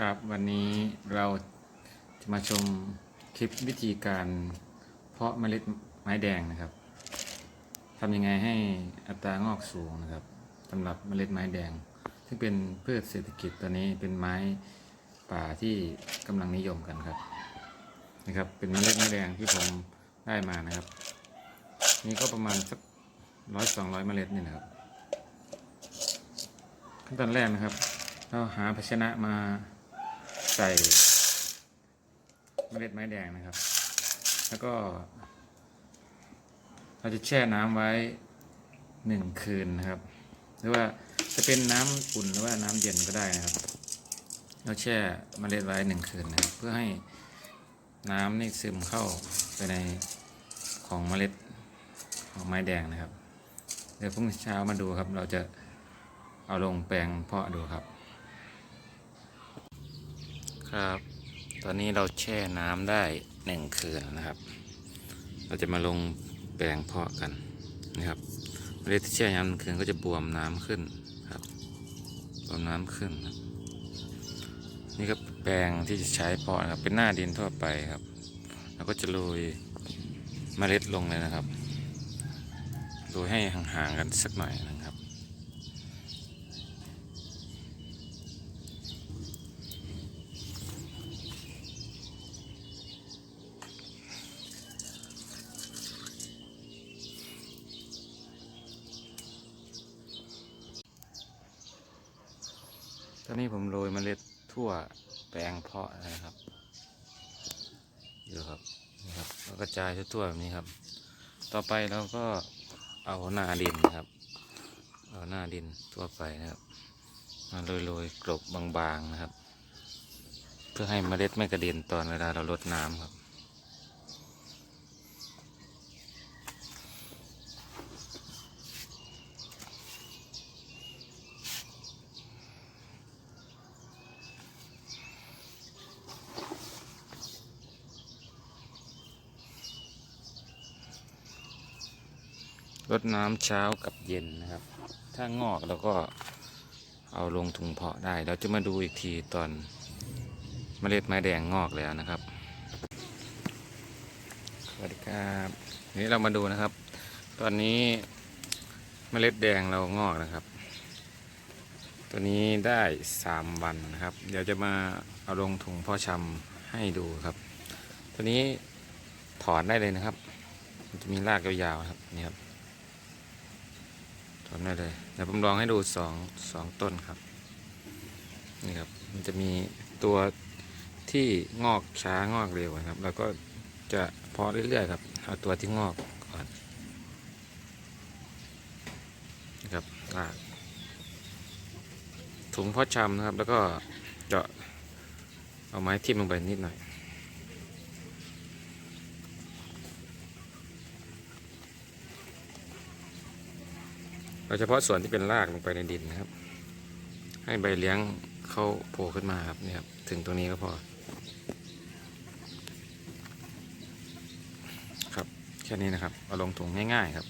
ครับวันนี้เราจะมาชมคลิปวิธีการเพาะเมล็ดไม้แดงนะครับทำยังไงให้อัตรางอกสูงนะครับสำหรับเมล็ดไม้แดง ซึ่งเป็นพืชเศรษฐกิจตอนนี้เป็นไม้ป่าที่กำลังนิยมกันครับนะครับ เป็นเมล็ดไม้แดงที่ผมได้มานะครับ นี่ก็ประมาณสักร้อยสองร้อยเมล็ดนี่นะครับขั้นตอนแรกนะครับเราหาภาชนะมา ใส่เมล็ดไม้แดงนะครับ แล้วก็ เราจะแช่น้ำไว้หนึ่งคืนนะครับ หรือว่าจะเป็นน้ำอุ่นหรือว่าน้ำเย็นก็ได้นะครับ เราแช่เมล็ดไว้หนึ่งคืนนะครับ เพื่อให้น้ำนี่ซึมเข้าไปในของเมล็ดของไม้แดงนะครับ เดี๋ยวพรุ่งเช้ามาดูครับ เราจะเอาลงแปลงเพาะดูครับ ครับ ตอนนี้เราแช่น้ำได้หนึ่งคืนนะครับ เราจะมาลงแปลงเพาะกันนะครับเมล็ดที่แช่น้ำหนึ่งคืนก็จะบวมน้ำขึ้นครับบวมน้ำขึ้นครับนี่ก็แปลงที่จะใช้เพาะนะครับ เป็นหน้าดินทั่วไปครับเราก็จะโรยเมล็ดลงเลยนะครับโรยให้ห่างๆกันสักหน่อยนะครับ ต อนนี้ผมโรยเมล็ดทั่วแปลงเพาะนะครับอยู่ครับนี่ครับแล้วกระจายทั่วๆแบบนี้ครับ ต่อไปเราก็เอาหน้าดินนะครับ เอาหน้าดินทั่วไปนะครับ มาโรยๆกลบบางๆนะครับ เพื่อให้เมล็ดไม่กระเด็นตอนเวลาเราลดน้ำครับ รดน้ำเช้ากับเย็นนะครับ ถ้างอกเราก็เอาลงถุงเพาะได้ เราจะมาดูอีกทีตอนเมล็ดไม้แดงงอกแล้วนะครับ สวัสดีครับนี้เรามาดูนะครับ ตอนนี้เมล็ดแดงเรางอกนะครับ ตัวนี้ได้สามวันนะครับ เดี๋ยวจะมาเอาลงถุงเพาะชำให้ดูครับ ตัวนี้ถอนได้เลยนะครับ มันจะมีรากยาวๆครับนี่ครับ ถอนได้เลยเดี๋ยวผมลองให้ดูสองสองต้นครับนี่ครับมันจะมีตัวที่งอกช้างอกเร็วนะครับ แล้วก็จะเพาะเรื่อยๆครับเอาตัวที่งอกก่อนนะครับรากถุงเพาะชำนะครับ แล้วก็เจาะเอาไม้ทิ่มลงไปนิดหน่อย เราเฉพาะส่วนที่เป็นรากลงไปในดินนะครับ ให้ใบเลี้ยงเขาโผล่ขึ้นมาครับนี่ครับถึงตรงนี้ก็พอ ครับแค่นี้นะครับเอาลงถุงง่ายๆครับ